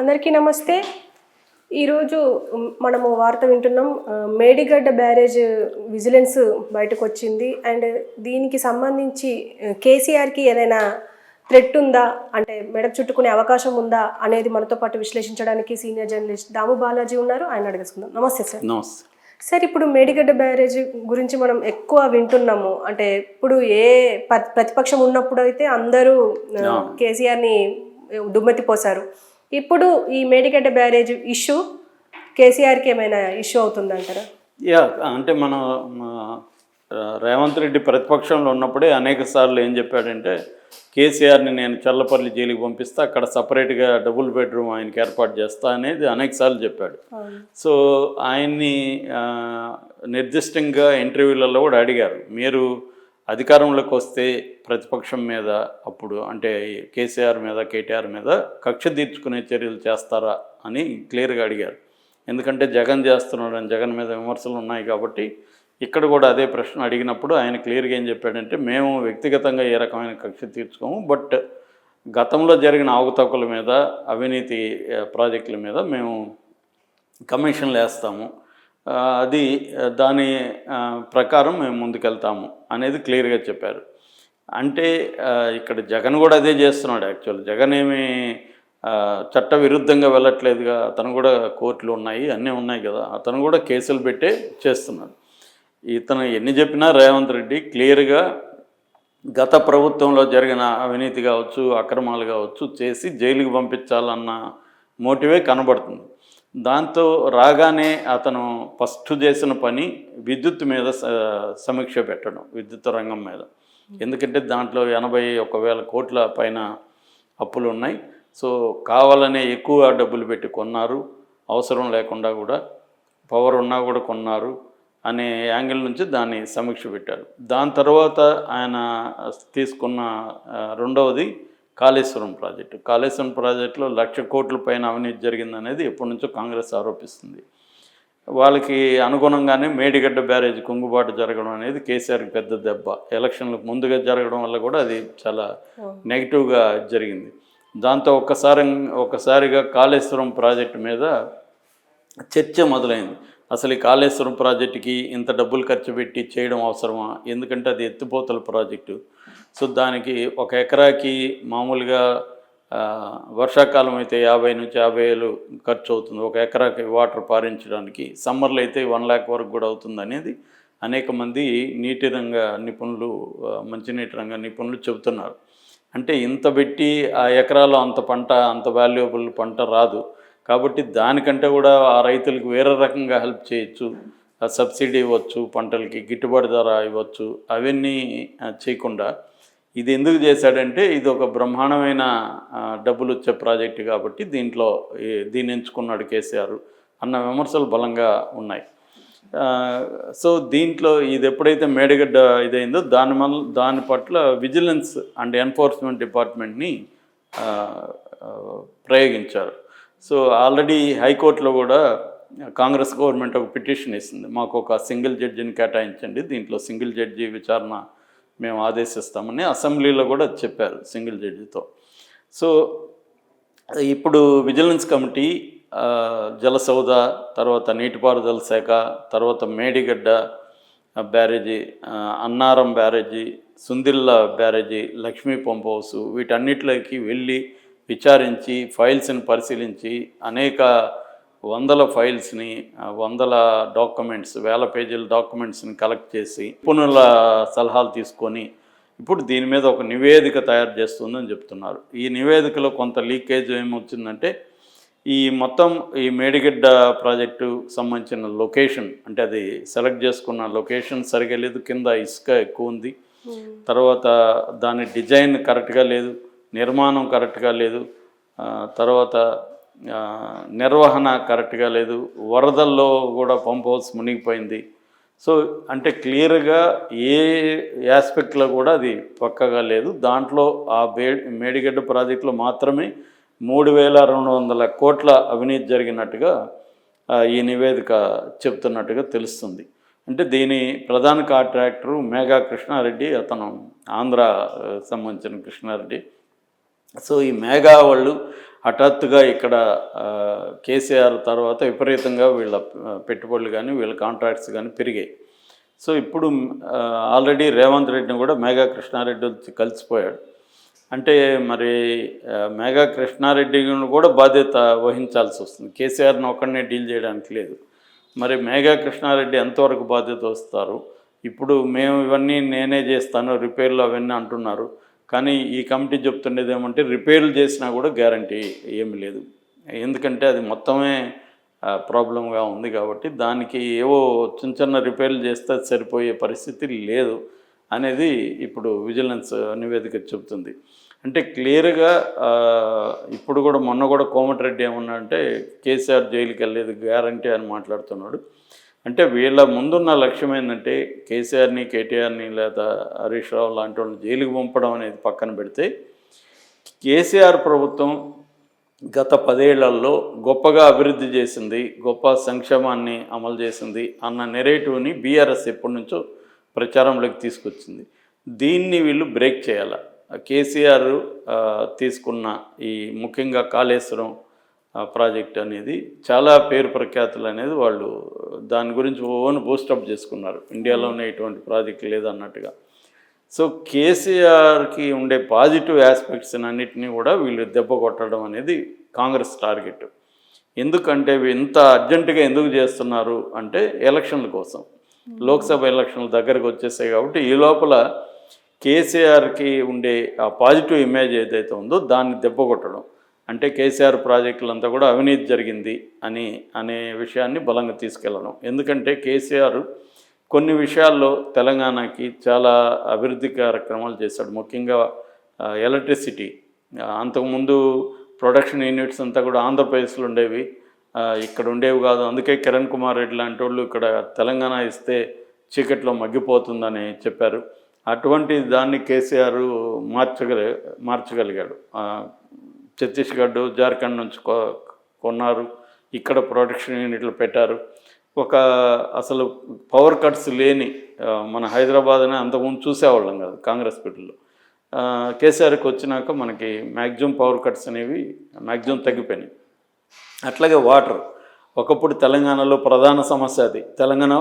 అందరికీ నమస్తే. ఈరోజు మనము వార్త వింటున్నాం. మేడిగడ్డ బ్యారేజ్ విజిలెన్స్ బయటకు వచ్చింది అండ్ దీనికి సంబంధించి కేసీఆర్కి ఏదైనా థ్రెట్ ఉందా? అంటే మెడ చుట్టుకునే అవకాశం ఉందా? అనేది మనతో పాటు విశ్లేషించడానికి సీనియర్ జర్నలిస్ట్ దాము బాలాజీ ఉన్నారు. ఆయన అడిగేసుకుందాం. నమస్తే సార్. నమస్తే. సార్ ఇప్పుడు మేడిగడ్డ బ్యారేజ్ గురించి మనం ఎక్కువ వింటున్నాము. అంటే ఇప్పుడు ఏ ప్రతిపక్షం ఉన్నప్పుడు అయితే అందరూ కేసీఆర్ని దుమ్మెత్తిపోశారు. ఇప్పుడు ఈ మేడిగడ్డ బ్యారేజ్ ఇష్యూ కేసీఆర్కి ఏమైనా ఇష్యూ అవుతుందంటారా? యా అంటే మన రేవంత్ రెడ్డి ప్రతిపక్షంలో ఉన్నప్పుడే అనేక సార్లు ఏం చెప్పాడంటే కేసీఆర్ని నేను చల్లపల్లి జైలుకి పంపిస్తా అక్కడ సపరేట్గా డబుల్ బెడ్రూమ్ ఆయనకి ఏర్పాటు చేస్తా అనేది అనేక సార్లు చెప్పాడు. సో ఆయన్ని నిర్దిష్టంగా ఇంటర్వ్యూలలో కూడా అడిగారు. మీరు అధికారంలోకి వస్తే ప్రతిపక్షం మీద అప్పుడు అంటే కేసీఆర్ మీద కేటీఆర్ మీద కక్ష తీర్చుకునే చర్యలు చేస్తారా అని క్లియర్గా అడిగారు. ఎందుకంటే జగన్ చేస్తున్నాడు అని జగన్ మీద విమర్శలు ఉన్నాయి కాబట్టి ఇక్కడ కూడా అదే ప్రశ్న అడిగినప్పుడు ఆయన క్లియర్గా ఏం చెప్పాడంటే మేము వ్యక్తిగతంగా ఏ రకమైన కక్ష తీర్చుకోము బట్ గతంలో జరిగిన అవకతవకల మీద అవినీతి ప్రాజెక్టుల మీద మేము కమిషన్లు వేస్తాము. అది దాని ప్రకారం మేము ముందుకెళ్తాము అనేది క్లియర్గా చెప్పారు. అంటే ఇక్కడ జగన్ కూడా అదే చేస్తున్నాడు యాక్చువల్. జగన్ ఏమి చట్ట విరుద్ధంగా వెళ్ళట్లేదుగా. అతను కూడా కోర్టులు ఉన్నాయి అన్నీ ఉన్నాయి కదా. అతను కూడా కేసులు పెట్టే చేస్తున్నాడు. ఇతను ఎన్ని చెప్పినా రేవంత్ రెడ్డి క్లియర్గా గత ప్రభుత్వంలో జరిగిన అవినీతి కావచ్చు అక్రమాలు కావచ్చు చేసి జైలుకి పంపించాలన్న మోటివే కనబడుతుంది. దాంతో రాగానే అతను ఫస్ట్ చేసిన పని విద్యుత్ మీద స- సమీక్ష పెట్టడం విద్యుత్ రంగం మీద. ఎందుకంటే దాంట్లో ఎనభై ఒక వేల కోట్ల పైన అప్పులు ఉన్నాయి. సో కావాలనే ఎక్కువ డబ్బులు పెట్టి కొన్నారు. అవసరం లేకుండా కూడా పవర్ ఉన్నా కూడా కొన్నారు అనే యాంగిల్ నుంచి దాన్ని సమీక్ష పెట్టారు. దాని తర్వాత ఆయన తీసుకున్న రెండవది కాళేశ్వరం ప్రాజెక్టు. కాళేశ్వరం ప్రాజెక్టులో లక్ష కోట్ల పైన అవినీతి జరిగిందనేది ఎప్పటి నుంచో కాంగ్రెస్ ఆరోపిస్తుంది. వాళ్ళకి అనుగుణంగానే మేడిగడ్డ బ్యారేజ్ కుంగుబాటు జరగడం అనేది కేసీఆర్కి పెద్ద దెబ్బ. ఎలక్షన్లకు ముందుగా జరగడం వల్ల కూడా అది చాలా నెగిటివ్గా జరిగింది. దాంతో ఒక్కసారి ఒక్కసారిగా కాళేశ్వరం ప్రాజెక్టు మీద చర్చ మొదలైంది. అసలు ఈ కాళేశ్వరం ప్రాజెక్టుకి ఇంత డబ్బులు ఖర్చు పెట్టి చేయడం అవసరమా? ఎందుకంటే అది ఎత్తిపోతల ప్రాజెక్టు. సో దానికి ఒక ఎకరాకి మామూలుగా వర్షాకాలం అయితే యాభై నుంచి యాభై వేలు ఖర్చు అవుతుంది. ఒక ఎకరాకి వాటర్ పారించడానికి సమ్మర్లో అయితే వన్ ల్యాక్ వరకు కూడా అవుతుంది అనేది అనేక మంది నీటి రంగ నిపుణులు మంచినీటి రంగ నిపుణులు చెబుతున్నారు. అంటే ఇంత పెట్టి ఆ ఎకరాలో అంత పంట అంత వాల్యుయబుల్ పంట రాదు. కాబట్టి దానికంటే కూడా ఆ రైతులకు వేరే రకంగా హెల్ప్ చేయొచ్చు ఆ సబ్సిడీ ఇవ్వచ్చు పంటలకి గిట్టుబాటు ధర ఇవ్వచ్చు అవన్నీ చేయకుండా ఇది ఎందుకు చేశాడంటే ఇది ఒక బ్రహ్మాండమైన డబ్బులు వచ్చే ప్రాజెక్టు కాబట్టి దీంట్లో దీన్ని ఎంచుకున్నాడు కేసీఆర్ అన్న విమర్శలు బలంగా ఉన్నాయి. సో దీంట్లో ఇది ఎప్పుడైతే మేడగడ్డ ఇదైందో దాని వల్ల దాని పట్ల విజిలెన్స్ అండ్ ఎన్ఫోర్స్మెంట్ డిపార్ట్మెంట్ని ప్రయోగించారు. సో ఆల్రెడీ హైకోర్టులో కూడా కాంగ్రెస్ గవర్నమెంట్ ఒక పిటిషన్ ఇస్తుంది మాకు ఒక సింగిల్ జడ్జిని కేటాయించండి దీంట్లో సింగిల్ జడ్జి విచారణ మేము ఆదేశిస్తామని అసెంబ్లీలో కూడా చెప్పారు సింగిల్ జడ్జితో. సో ఇప్పుడు విజిలెన్స్ కమిటీ జలసౌద తర్వాత నీటిపారుదల శాఖ తర్వాత Medigadda barrage Annaram barrage Sundilla barrage Lakshmi pump house వీటన్నిటిలోకి వెళ్ళి విచారించి ఫైల్స్ని పరిశీలించి అనేక వందల ఫైల్స్ని వందల డాక్యుమెంట్స్ వేల పేజీల డాక్యుమెంట్స్ని కలెక్ట్ చేసి నిపుణుల సలహాలు తీసుకొని ఇప్పుడు దీని మీద ఒక నివేదిక తయారు చేస్తుందని చెప్తున్నారు. ఈ నివేదికలో కొంత లీకేజ్ ఏమొచ్చిందంటే ఈ మొత్తం ఈ మేడిగడ్డ ప్రాజెక్టు సంబంధించిన లొకేషన్ అంటే అది సెలెక్ట్ చేసుకున్న లొకేషన్ సరిగా లేదు కింద ఇసుక ఎక్కువ ఉంది. తర్వాత దాని డిజైన్ కరెక్ట్గా లేదు. నిర్మాణం కరెక్ట్గా లేదు. తర్వాత నిర్వహణ కరెక్ట్గా లేదు. వరదల్లో కూడా పంప్ హౌస్ మునిగిపోయింది. సో అంటే క్లియర్గా ఏ ఆస్పెక్ట్లో కూడా అది పక్కగా లేదు. దాంట్లో ఆ బే మేడిగడ్డ ప్రాజెక్టులో మాత్రమే మూడు వేల రెండు వందల కోట్ల అవినీతి జరిగినట్టుగా ఈ నివేదిక చెప్తున్నట్టుగా తెలుస్తుంది. అంటే దీని ప్రధాన కాంట్రాక్టరు మేఘా కృష్ణారెడ్డి అతను ఆంధ్ర సంబంధించిన కృష్ణారెడ్డి. సో ఈ మేఘా వాళ్ళు హఠాత్తుగా ఇక్కడ కేసీఆర్ తర్వాత విపరీతంగా వీళ్ళ పెట్టుబడులు కానీ వీళ్ళ కాంట్రాక్ట్స్ కానీ పెరిగాయి. సో ఇప్పుడు ఆల్రెడీ రేవంత్ రెడ్డిని కూడా మేఘా కృష్ణారెడ్డి వచ్చి కలిసిపోయాడు. అంటే మరి మేఘా కృష్ణారెడ్డిని కూడా బాధ్యత వహించాల్సి వస్తుంది. కేసీఆర్ని ఒక్కడనే డీల్ చేయడానికి లేదు. మరి మేఘా కృష్ణారెడ్డి ఎంతవరకు బాధ్యత వస్తారు? ఇప్పుడు మేము ఇవన్నీ నేనే చేస్తాను రిపేర్లు అవన్నీ అంటున్నారు. కానీ ఈ కమిటీ చెప్తుండేది ఏమంటే రిపేర్లు చేసినా కూడా గ్యారంటీ ఏమీ లేదు. ఎందుకంటే అది మొత్తమే ప్రాబ్లంగా ఉంది కాబట్టి దానికి ఏవో చిన్న చిన్న రిపేర్లు చేస్తే సరిపోయే పరిస్థితి లేదు అనేది ఇప్పుడు విజిలెన్స్ నివేదిక చెబుతుంది. అంటే క్లియర్గా ఇప్పుడు కూడా మొన్న కూడా కోమటిరెడ్డి ఏమన్నా అంటే కేసీఆర్ జైలుకి వెళ్ళేది గ్యారంటీ అని మాట్లాడుతున్నాడు. అంటే వీళ్ళ ముందున్న లక్ష్యం ఏంటంటే కేసీఆర్ని కేటీఆర్ని లేదా హరీష్ రావు లాంటి వాళ్ళని జైలుకి పంపడం అనేది పక్కన పెడితే కేసీఆర్ ప్రభుత్వం గత పదేళ్ళలో గొప్పగా అభివృద్ధి చేసింది గొప్ప సంక్షేమాన్ని అమలు చేసింది అన్న నెరేటివ్ని బీఆర్ఎస్ ఎప్పటి నుంచో ప్రచారంలోకి తీసుకొచ్చింది. దీన్ని వీళ్ళు బ్రేక్ చేయాలి. కేసీఆర్ తీసుకున్న ఈ ముఖ్యంగా కాళేశ్వరం ప్రాజెక్ట్ అనేది చాలా పేరు ప్రఖ్యాతులు అనేది వాళ్ళు దాని గురించి ఓన్ బూస్టప్ చేసుకున్నారు. ఇండియాలోనే ఇటువంటి ప్రాజెక్ట్ లేదన్నట్టుగా. సో కేసీఆర్కి ఉండే పాజిటివ్ ఆస్పెక్ట్స్ అన్నిటినీ కూడా వీళ్ళు దెబ్బ కొట్టడం అనేది కాంగ్రెస్ టార్గెట్. ఎందుకంటే ఇంత అర్జెంటుగా ఎందుకు చేస్తున్నారు అంటే ఎలక్షన్ల కోసం. లోక్సభ ఎలక్షన్లు దగ్గరకు వచ్చేసాయి కాబట్టి ఈ లోపల కేసీఆర్కి ఉండే ఆ పాజిటివ్ ఇమేజ్ ఏదైతే ఉందో దాన్ని దెబ్బ కొట్టడం. అంటే కేసీఆర్ ప్రాజెక్టులంతా కూడా అవినీతి జరిగింది అని అనే విషయాన్ని బలంగా తీసుకెళ్ళడం ఎందుకంటే కేసీఆర్ కొన్ని విషయాల్లో తెలంగాణకి చాలా అభివృద్ధి కార్యక్రమాలు చేశాడు. ముఖ్యంగా ఎలక్ట్రిసిటీ. అంతకుముందు ప్రొడక్షన్ యూనిట్స్ అంతా కూడా ఆంధ్రప్రదేశ్లో ఉండేవి. ఇక్కడ ఉండేవి కాదు. అందుకే కిరణ్ కుమార్ రెడ్డి లాంటి వాళ్ళు ఇక్కడ తెలంగాణ ఇస్తే చీకట్లో మగ్గిపోతుందని చెప్పారు. అటువంటి దాన్ని కేసీఆర్ మార్చగలి మార్చగలిగాడు. ఛత్తీస్గఢ్ జార్ఖండ్ నుంచి కొ- కొన్నారు. ఇక్కడ ప్రొడక్షన్ యూనిట్లు పెట్టారు. ఒక అసలు పవర్ కట్స్ లేని మన హైదరాబాద్ని అంతకుముందు చూసేవాళ్ళం కాదు కాంగ్రెస్ పెట్టిలో కేసీఆర్కి వచ్చినాక మనకి మ్యాక్సిమం పవర్ కట్స్ అనేవి మ్యాక్సిమం తగ్గిపోయినాయి. అట్లాగే వాటర్. ఒకప్పుడు తెలంగాణలో ప్రధాన సమస్య అది. తెలంగాణ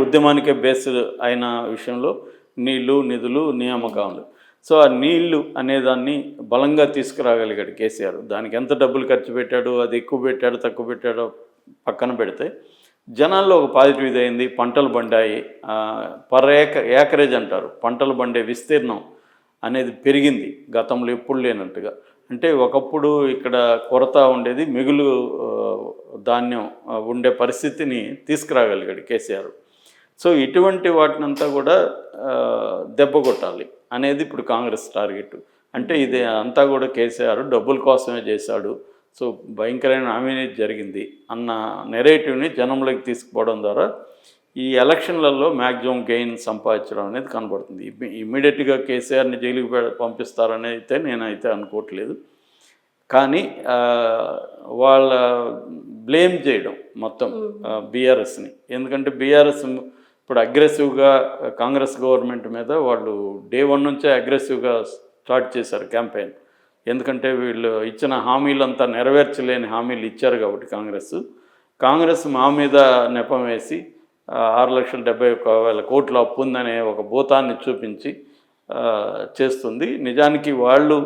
ఉద్యమానికే బేస్ అయిన విషయంలో నీళ్ళు నిధులు నియామకాలు. సో ఆ నీళ్ళు అనేదాన్ని బలంగా తీసుకురాగలిగాడు కేసీఆర్. దానికి ఎంత డబ్బులు ఖర్చు పెట్టాడు అది ఎక్కువ పెట్టాడు తక్కువ పెట్టాడో పక్కన పెడితే జనాల్లో ఒక పాజిటివ్ ఇది అయింది పంటలు పండాయి. పర్ ఏక ఏకరేజ్ అంటారు పంటలు పండే విస్తీర్ణం అనేది పెరిగింది గతంలో ఎప్పుడు లేనట్టుగా. అంటే ఒకప్పుడు ఇక్కడ కొరత ఉండేది మిగులు ధాన్యం ఉండే పరిస్థితిని తీసుకురాగలిగాడు కేసీఆర్. సో ఇటువంటి వాటినంతా కూడా దెబ్బ కొట్టాలి. అనేది ఇప్పుడు కాంగ్రెస్ టార్గెట్. అంటే ఇది అంతా కూడా కేసీఆర్ డబ్బుల కోసమే చేశాడు. సో భయంకరమైన అవినీతి జరిగింది అన్న నెరేటివ్ని జనంలోకి తీసుకుపోవడం ద్వారా ఈ ఎలక్షన్లలో మ్యాక్సిమం గెయిన్ సంపాదించడం అనేది కనబడుతుంది. ఇమ్మీడియట్గా కేసీఆర్ని జైలుకి పంపిస్తారని అయితే నేనైతే అనుకోవట్లేదు. కానీ వాళ్ళ బ్లేమ్ చేయడం మొత్తం బీఆర్ఎస్ని. ఎందుకంటే బీఆర్ఎస్ ఇప్పుడు అగ్రెసివ్గా కాంగ్రెస్ గవర్నమెంట్ మీద వాళ్ళు డే వన్ నుంచే అగ్రెసివ్గా స్టార్ట్ చేశారు క్యాంపెయిన్. ఎందుకంటే వీళ్ళు ఇచ్చిన హామీలంతా నెరవేర్చలేని హామీలు ఇచ్చారు కాబట్టి కాంగ్రెస్. కాంగ్రెస్ మా మీద నెపం వేసి ఆరు లక్షల డెబ్బై ఒక్క వేల కోట్ల అప్పు ఉందనే ఒక భూతాన్ని చూపించి చేస్తుంది. నిజానికి వాళ్ళు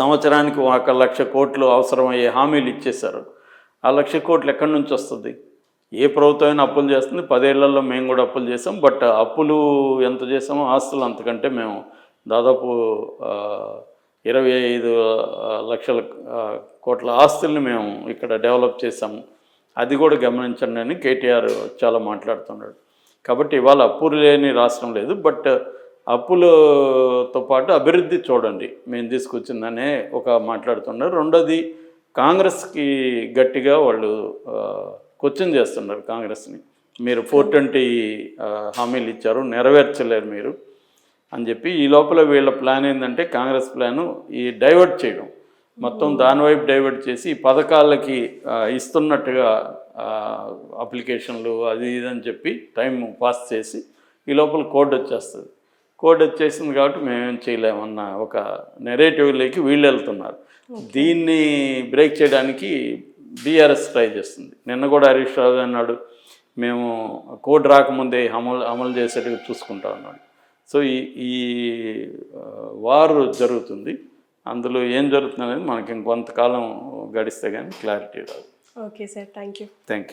సంవత్సరానికి ఒక లక్ష కోట్లు అవసరమయ్యే హామీలు ఇచ్చేశారు. ఆ లక్ష కోట్లు ఎక్కడి నుంచి వస్తుంది? ఏ ప్రభుత్వమైనా అప్పులు చేస్తుంది. పదేళ్ళలో మేము కూడా అప్పులు చేసాం బట్ అప్పులు ఎంత చేసామో ఆస్తులు అంతకంటే మేము దాదాపు ఇరవై ఐదు లక్షల కోట్ల ఆస్తుల్ని మేము ఇక్కడ డెవలప్ చేసాము అది కూడా గమనించండి అని కేటీఆర్ చాలా మాట్లాడుతున్నాడు. కాబట్టి ఇవాళ అప్పులు లేని రాష్ట్రం లేదు. బట్ అప్పులతో పాటు అభివృద్ధి చూడండి. మేము తీసుకొచ్చిందనే ఒక మాట్లాడుతున్నారు. రెండోది కాంగ్రెస్కి గట్టిగా వాళ్ళు క్వశ్చన్ చేస్తున్నారు కాంగ్రెస్ని. మీరు ఫోర్ ట్వంటీ హామీలు ఇచ్చారు నెరవేర్చలేరు మీరు అని చెప్పి ఈ లోపల వీళ్ళ ప్లాన్ ఏంటంటే కాంగ్రెస్ ప్లాను ఈ డైవర్ట్ చేయడం. మొత్తం దాని వైపు డైవర్ట్ చేసి ఈ పథకాలకి ఇస్తున్నట్టుగా అప్లికేషన్లు అది ఇది అని చెప్పి టైం పాస్ చేసి ఈ లోపల కోడ్ వచ్చేస్తుంది. కోడ్ వచ్చేసింది కాబట్టి మేమేం చేయలేమన్న ఒక నెరేటివ్లోకి వీళ్ళు వెళ్తున్నారు. దీన్ని బ్రేక్ చేయడానికి బీఆర్ఎస్ ట్రై చేస్తుంది. నిన్న కూడా హరీష్ రావు అన్నాడు మేము కోడ్ రాకముందే అమలు అమలు చేసేట్టుగా చూసుకుంటా ఉన్నాడు సో ఈ ఈ వారు జరుగుతుంది. అందులో ఏం జరుగుతుంది అనేది మనకి ఇంకొంతకాలం గడిస్తే కానీ క్లారిటీ రాదు. Okay sir thank you thank you